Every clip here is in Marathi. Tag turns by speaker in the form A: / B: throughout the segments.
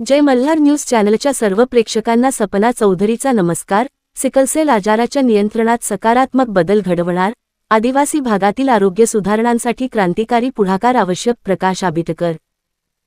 A: जय मल्हार न्यूज चॅनलच्या सर्व प्रेक्षकांना सपना चौधरीचा नमस्कार. सिकलसेल आजाराच्या नियंत्रणात सकारात्मक बदल घडवणार. आदिवासी भागातील आरोग्य सुधारणांसाठी क्रांतिकारी पुढाकार आवश्यक प्रकाश आबिटकर.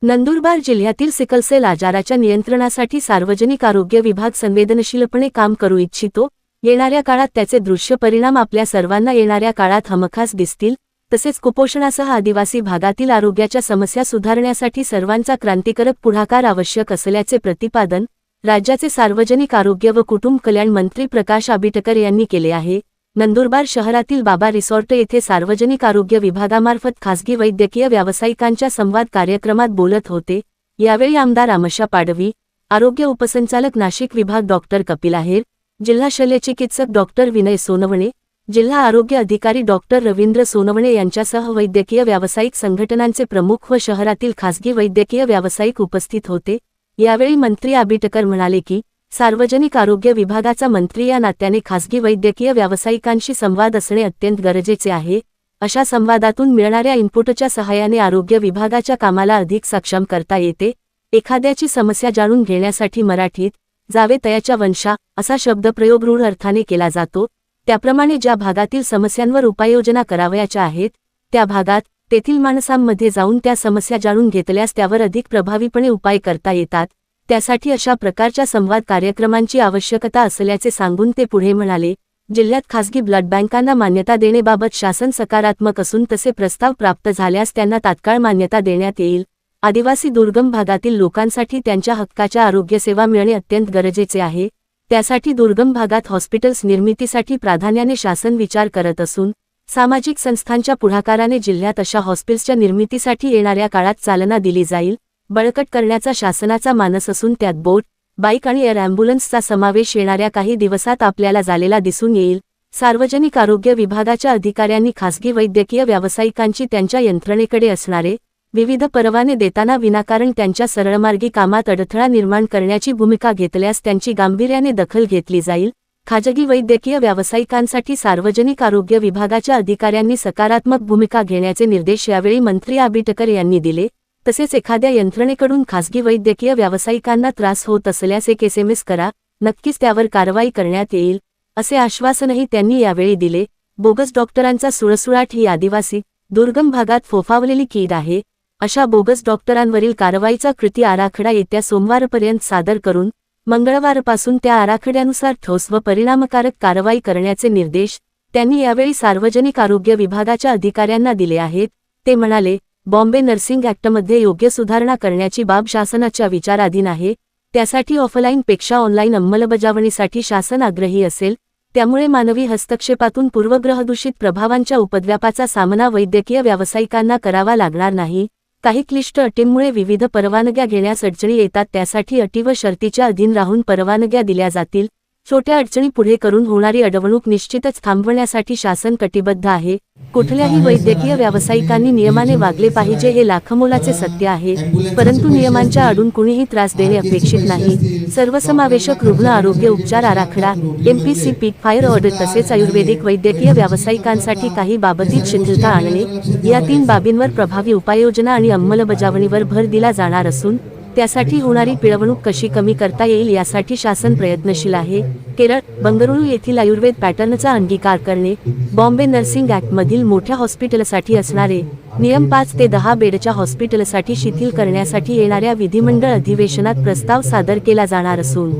A: नंदुरबार जिल्ह्यातील सिकलसेल आजाराच्या नियंत्रणासाठी सार्वजनिक आरोग्य विभाग संवेदनशीलपणे काम करू इच्छितो. येणाऱ्या काळात त्याचे दृश्य परिणाम आपल्या सर्वांना येणाऱ्या काळात हमखास दिसतील. तसेच कुपोषणासह आदिवासी भागातील आरोग्याच्या समस्या सुधारण्यासाठी सर्वांचा क्रांतिकारक पुढाकार आवश्यक असल्याचे प्रतिपादन राज्याचे सार्वजनिक आरोग्य व कुटुंब कल्याण मंत्री प्रकाश आबिटकर यांनी केले आहे. नंदुरबार शहरातील बाबा रिसॉर्ट येथे सार्वजनिक आरोग्य विभागामार्फत खासगी वैद्यकीय व्यावसायिकांच्या संवाद कार्यक्रमात बोलत होते. यावेळी आमदार आमशा पाडवी आरोग्य उपसंचालक नाशिक विभाग डॉक्टर कपिल आहेर जिल्हा शल्यचिकित्सक डॉक्टर विनय सोनवणे जिल्हा आरोग्य अधिकारी डॉक्टर रवींद्र सोनवणे यांच्यासह वैद्यकीय व्यावसायिक संघटनांचे प्रमुख व शहरातील खासगी वैद्यकीय व्यावसायिक उपस्थित होते. यावेळी मंत्री आबिटकर म्हणाले की सार्वजनिक आरोग्य विभागाचा मंत्री या नात्याने खासगी वैद्यकीय व्यावसायिकांशी संवाद असणे अत्यंत गरजेचे आहे. अशा संवादातून मिळणाऱ्या इनपुटच्या सहाय्याने आरोग्य विभागाच्या कामाला अधिक सक्षम करता येते. एखाद्याची समस्या जाणून घेण्यासाठी मराठीत जावे तयाच्या वंशा असा शब्दप्रयोग रूढ अर्थाने केला जातो. त्याप्रमाणे ज्या भागातील समस्यांवर उपाययोजना करावयाच्या आहेत त्या भागात तेथील माणसांमध्ये जाऊन त्या समस्या जाणून घेतल्यास त्यावर अधिक प्रभावीपणे उपाय करता येतात. त्यासाठी अशा प्रकारच्या संवाद कार्यक्रमांची आवश्यकता असल्याचे सांगून ते पुढे म्हणाले जिल्ह्यात खासगी ब्लड बँकांना मान्यता देण्याबाबत शासन सकारात्मक असून तसे प्रस्ताव प्राप्त झाल्यास त्यांना तात्काळ मान्यता देण्यात येईल. आदिवासी दुर्गम भागातील लोकांसाठी त्यांच्या हक्काच्या आरोग्यसेवा मिळणे अत्यंत गरजेचे आहे. त्यासाठी दुर्गम भागात हॉस्पिटल्स निर्मितीसाठी प्राधान्याने शासन विचार करत असून सामाजिक संस्थांच्या पुढाकाराने जिल्ह्यात अशा हॉस्पिटल्सच्या निर्मितीसाठी येणाऱ्या काळात चालना दिली जाईल बळकट करण्याचा शासनाचा मानस असून त्यात बोट बाईक आणि एअर अँब्युलन्सचा समावेश येणाऱ्या काही दिवसात आपल्याला झालेला दिसून येईल सार्वजनिक आरोग्य विभागाच्या अधिकाऱ्यांनी खासगी वैद्यकीय व्यावसायिकांची त्यांच्या यंत्रणेकडे असणारे विविध परवाने देताना विनाकारण त्यांच्या सरळमार्गी कामात अडथळा निर्माण करण्याची भूमिका घेतल्यास त्यांची गांभीर्याने दखल घेतली जाईल. खाजगी वैद्यकीय व्यावसायिकांसाठी सार्वजनिक आरोग्य विभागाच्या अधिकाऱ्यांनी सकारात्मक भूमिका घेण्याचे निर्देश यावेळी मंत्री आबिटकर यांनी दिले. तसेच एखाद्या यंत्रणेकडून खासगी वैद्यकीय व्यावसायिकांना त्रास होत असल्यास एक एसएमएस करा. नक्कीच त्यावर कारवाई करण्यात येईल असे आश्वासनही त्यांनी यावेळी दिले. बोगस डॉक्टरांचा सुळसुळाट ही आदिवासी दुर्गम भागात फोफावलेली कीड आहे. अशा बोगस डॉक्टरांवरील कारवाईचा कृती आराखडा येत्या सोमवारपर्यंत सादर करून मंगळवारपासून त्या आराखड्यानुसार ठोस व परिणामकारक कारवाई करण्याचे निर्देश त्यांनी यावेळी सार्वजनिक आरोग्य विभागाच्या अधिकाऱ्यांना दिले आहेत. ते म्हणाले बॉम्बे नर्सिंग ॲक्टमध्ये योग्य सुधारणा करण्याची बाब शासनाच्या विचाराधीन आहे. त्यासाठी ऑफलाईनपेक्षा ऑनलाईन अंमलबजावणीसाठी शासन आग्रही असेल. त्यामुळे मानवी हस्तक्षेपातून पूर्वग्रहदूषित प्रभावांच्या उपद्व्यापाचा सामना वैद्यकीय व्यावसायिकांना करावा लागणार नाही. काही क्लिष्ट अटींमुळे विविध परवानग्या घेण्यास अडचणी येतात त्यासाठी अटी व शर्तीच्या अधीन राहून परवानग्या दिल्या जातील. छोट्या अडचणी पुढे करून होणारी अडवणूक निश्चितच थांबवण्यासाठी शासन कटिबद्ध आहे. कुठल्याही वैद्यकीय व्यावसायिकांनी नियमाने वागले पाहिजे हे लाखमोलाचे सत्य आहे. परंतु नियमांच्या आडून कुणीही त्रास देणे अपेक्षित नाही. सर्वसमावेशक रुग्ण आरोग्य उपचार आराखडा एमपीसी पीक फायर ऑर्डर तसेच आयुर्वेदिक वैद्यकीय व्यावसायिकांसाठी काही बाबतीत शिथिलता आणणे या तीन बाबींवर प्रभावी उपाययोजना आणि अंमलबजावणीवर भर दिला जाणार असून त्यासाठी होणारी पिळवणूक कशी कमी करता येईल यासाठी शासन प्रयत्नशील आहे. केरळ बंगळुरू येथील आयुर्वेद पॅटर्नचा अंगीकार करणे बॉम्बे नर्सिंग ॲक्टमधील मोठ्या हॉस्पिटलसाठी असणारे नियम पाच ते दहा बेडच्या हॉस्पिटलसाठी शिथिल करण्यासाठी येणाऱ्या विधिमंडळ अधिवेशनात प्रस्ताव सादर केला जाणार असून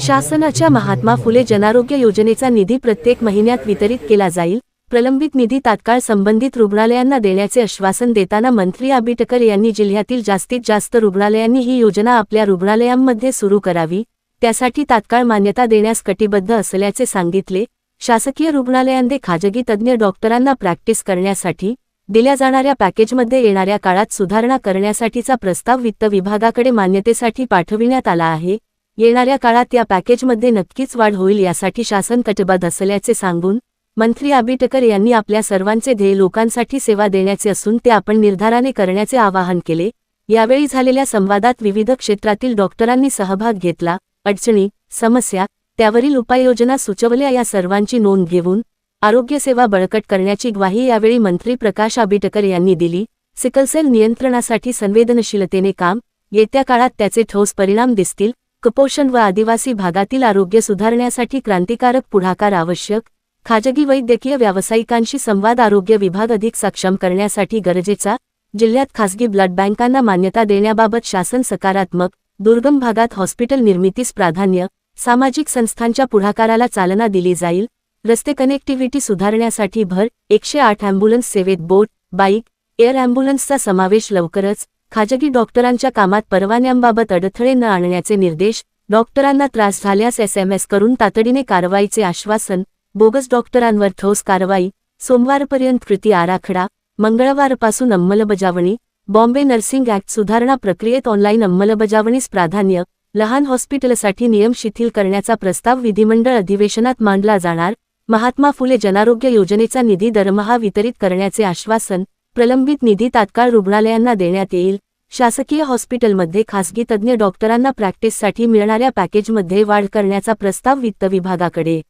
A: शासनाच्या महात्मा फुले जनारोग्य योजनेचा निधी प्रत्येक महिन्यात वितरित केला जाईल. प्रलंबित निधी तात्काळ संबंधित रुग्णालयांना देण्याचे आश्वासन देताना मंत्री आबिटकर यांनी जिल्ह्यातील जास्तीत जास्त रुग्णालयांनी ही योजना आपल्या रुग्णालयांमध्ये सुरू करावी त्यासाठी तात्काळ मान्यता देण्यास कटिबद्ध असल्याचे सांगितले. शासकीय रुग्णालयांमध्ये खाजगी तज्ज्ञ डॉक्टरांना प्रॅक्टिस करण्यासाठी दिल्या जाणाऱ्या पॅकेजमध्ये येणाऱ्या काळात सुधारणा करण्यासाठीचा प्रस्ताव वित्त विभागाकडे मान्यतेसाठी पाठविण्यात आला आहे. येणाऱ्या काळात या पॅकेजमध्ये नक्कीच वाढ होईल यासाठी शासन कटिबद्ध असल्याचे सांगून मंत्री आबिटकर यांनी आपल्या सर्वांचे ध्येय लोकांसाठी सेवा देण्याचे असून ते आपण निर्धाराने करण्याचे आवाहन केले. यावेळी झालेल्या संवादात विविध क्षेत्रातील डॉक्टरांनी सहभाग घेतला. अडचणी समस्या त्यावरील उपाययोजना सुचवल्या. या सर्वांची नोंद घेऊन आरोग्यसेवा बळकट करण्याची ग्वाही यावेळी मंत्री प्रकाश आबिटकर यांनी दिली. सिकलसेल नियंत्रणासाठी संवेदनशीलतेने काम येत्या काळात त्याचे ठोस परिणाम दिसतील. कुपोषण व आदिवासी भागातील आरोग्य सुधारण्यासाठी क्रांतिकारक पुढाकार आवश्यक. खाजगी वैद्यकीय व्यावसायिकांशी संवाद आरोग्य विभाग अधिक सक्षम करण्यासाठी गरजेचा जिल्ह्यात खासगी ब्लड बँकांना मान्यता देण्याबाबत शासन सकारात्मक दुर्गम भागात हॉस्पिटल निर्मितीस प्राधान्य सामाजिक संस्थांच्या पुढाकाराला चालना दिली जाईल रस्ते कनेक्टिव्हिटी सुधारण्यासाठी भर एकशे आठ अँब्युलन्स सेवेत बोट बाईक एअर अँब्युलन्सचा समावेश लवकरच खाजगी डॉक्टरांच्या कामात परवान्यांबाबत अडथळे न आणण्याचे निर्देश डॉक्टरांना त्रास झाल्यास एस एम एस करून तातडीने कारवाईचे आश्वासन बोगस डॉक्टरांवर ठोस कारवाई सोमवारपर्यंत कृती आराखडा मंगळवारपासून अंमलबजावणी बॉम्बे नर्सिंग ऍक्ट सुधारणा प्रक्रियेत ऑनलाईन अंमलबजावणीस प्राधान्य लहान हॉस्पिटलसाठी नियम शिथिल करण्याचा प्रस्ताव विधिमंडळ अधिवेशनात मांडला जाणार महात्मा फुले जनारोग्य योजनेचा निधी दरमहा वितरित करण्याचे आश्वासन प्रलंबित निधी तात्काळ रुग्णालयांना देण्यात येईल शासकीय हॉस्पिटलमध्ये खासगी तज्ज्ञ डॉक्टरांना प्रॅक्टिससाठी मिळणाऱ्या पॅकेजमध्ये वाढ करण्याचा प्रस्ताव वित्त विभागाकडे.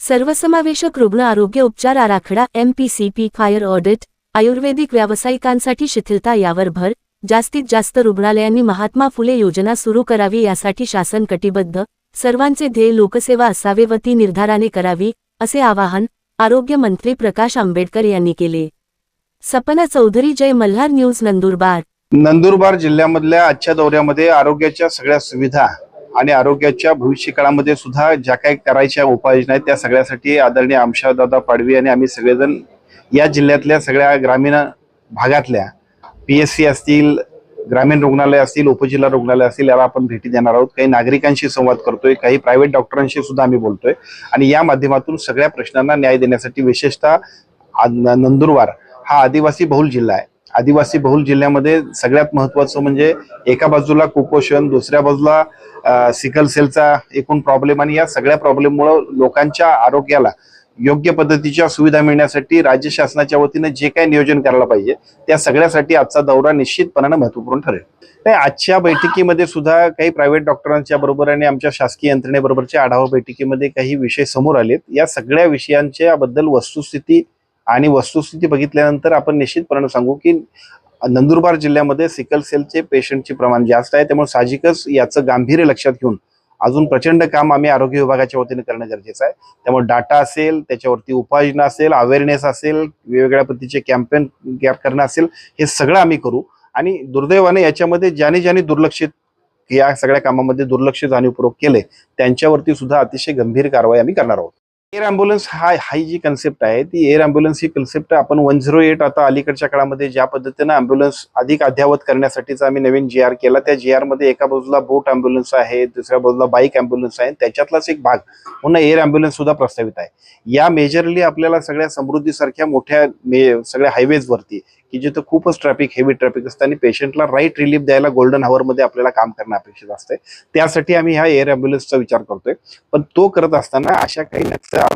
A: सर्वसमावेशक रुग्ण आरोग्य उपचार आराखडा एमपीसीपी फायर ऑडिट आयुर्वेदिक व्यावसायिकांसाठी शिथिलता यावर भर जास्तीत जास्त रुग्णालयांनी महात्मा फुले योजना सुरू करावी यासाठी शासन कटिबद्ध सर्वांचे ध्येय लोकसेवा असावे व ती निर्धाराने करावी असे आवाहन आरोग्यमंत्री प्रकाश आंबेडकर यांनी केले. सपना चौधरी जय मल्हार न्यूज नंदुरबार.
B: नंदुरबार जिल्ह्यामधल्या आजच्या दौऱ्यामध्ये आरोग्याच्या सगळ्या सुविधा आणि आरोग्याच्या भविष्य काळामध्ये सुद्धा ज्या काही करायच्या उपाययोजना आहेत त्या सगळ्यासाठी आदरणीय आमशादादा पाडवी आणि आम्ही सगळेजण या जिल्ह्यातल्या सगळ्या ग्रामीण भागातल्या पी एस सी असतील ग्रामीण रुग्णालय असतील उपजिल्हा रुग्णालय असतील याला आपण भेटी देणार आहोत. काही नागरिकांशी संवाद करतोय काही प्रायव्हेट डॉक्टरांशी सुद्धा आम्ही बोलतोय. आणि या माध्यमातून सगळ्या प्रश्नांना न्याय देण्यासाठी विशेषतः नंदुरबार हा आदिवासी बहुल जिल्हा आहे. आदिवासी बहुल जिल्ह्यामध्ये सगळ्यात महत्वाचं म्हणजे एका बाजूला कुपोषण दुसऱ्या बाजूला सिकल सेलचा एकूण प्रॉब्लेम आणि या सगळ्या प्रॉब्लेममुळं लोकांच्या आरोग्याला योग्य पद्धतीच्या सुविधा मिळण्यासाठी राज्य शासनाच्या वतीने जे काही नियोजन करायला पाहिजे त्या सगळ्यासाठी आजचा दौरा निश्चितपणाने महत्त्वपूर्ण ठरेल. नाही, आजच्या बैठकीमध्ये सुद्धा काही प्रायव्हेट डॉक्टरांच्या बरोबर आणि आमच्या शासकीय यंत्रणेबरोबरच्या आढावा बैठकीमध्ये काही विषय समोर आलेत. या सगळ्या विषयांच्या बद्दल वस्तुस्थिती आणि वस्तुस्थिती बघितल्यानंतर आपण निश्चितपणे सांगू की नंदुरबार जिल्ह्यामध्ये सिकल सेलचे पेशंटचे प्रमाण जास्त आहे. त्यामुळे साहजिकच याचं गांभीर्य लक्षात घेऊन अजून प्रचंड काम आम्ही आरोग्य विभागाच्या वतीने करणं गरजेचं आहे. त्यामुळे डाटा असेल त्याच्यावरती उपाययोजना असेल अवेअरनेस असेल वेगवेगळ्या पद्धतीचे कॅम्पेन करणं असेल हे सगळं आम्ही करू. आणि दुर्दैवाने याच्यामध्ये ज्याने ज्याने दुर्लक्षित या सगळ्या कामामध्ये दुर्लक्ष जाणीवपूर्वक केले त्यांच्यावरती सुद्धा अतिशय गंभीर कारवाई आम्ही करणार आहोत. एअर अँब्युलन्स हा हाय जी कन्सेप्ट आहे ती एअर अँब्युलन्स ही कन्सेप्ट आपण वन झिरो एट आता अलीकडच्या काळामध्ये ज्या पद्धतीनं अँब्युलन्स अधिक अद्यावत करण्यासाठीचा आम्ही नवीन जी आर केला त्या जी आरमध्ये एका बाजूला बोट अँब्युलन्स आहे दुसऱ्या बाजूला बाईक अँब्युलन्स आहे त्याच्यातलाच एक भाग म्हणून एअर अँब्युलन्स सुद्धा प्रस्तावित आहे. या मेजरली आपल्याला सगळ्या समृद्धीसारख्या मोठ्या सगळ्या हायवेज वरती की जिथं खूपच ट्रॅफिक हेवी ट्रॅफिक असतं आणि पेशंटला राईट रिलीफ द्यायला गोल्डन हवरमध्ये आपल्याला काम करणं अपेक्षित असते त्यासाठी आम्ही ह्या एअर अँब्युलन्सचा विचार करतोय पण तो करत असताना अशा काही सुद्धा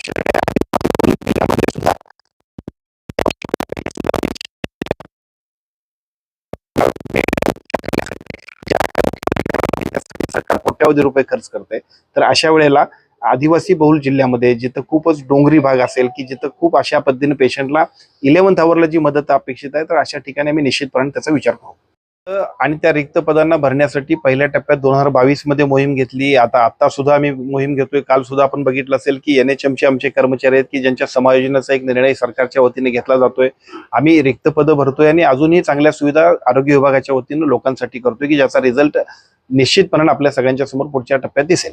B: सरकार कोट्यावधी रुपये खर्च करते तर अशा वेळेला आदिवासी बहुल जिल्ह्यामध्ये जिथं खूपच डोंगरी भाग असेल की जिथं खूप अशा पद्धतीने पेशंटला इलेव्हन्थ आवरला जी मदत अपेक्षित आहे तर अशा ठिकाणी आम्ही निश्चितपणे त्याचा विचार करू आणि त्या रिक्त पदांना भरण्यासाठी पहिल्या टप्प्यात दोन हजार बावीसमध्ये मोहीम घेतली. आता आता सुद्धा आम्ही मोहीम घेतोय. काल सुद्धा आपण बघितलं असेल की एन एच चे आमचे कर्मचारी आहेत की ज्यांच्या समायोजनाचा एक निर्णय सरकारच्या वतीने घेतला जातोय. आम्ही रिक्त पदं भरतोय आणि अजूनही चांगल्या सुविधा आरोग्य विभागाच्या वतीनं लोकांसाठी करतोय की ज्याचा रिझल्ट निश्चितपणे आपल्या सगळ्यांच्या समोर पुढच्या टप्प्यात दिसेल.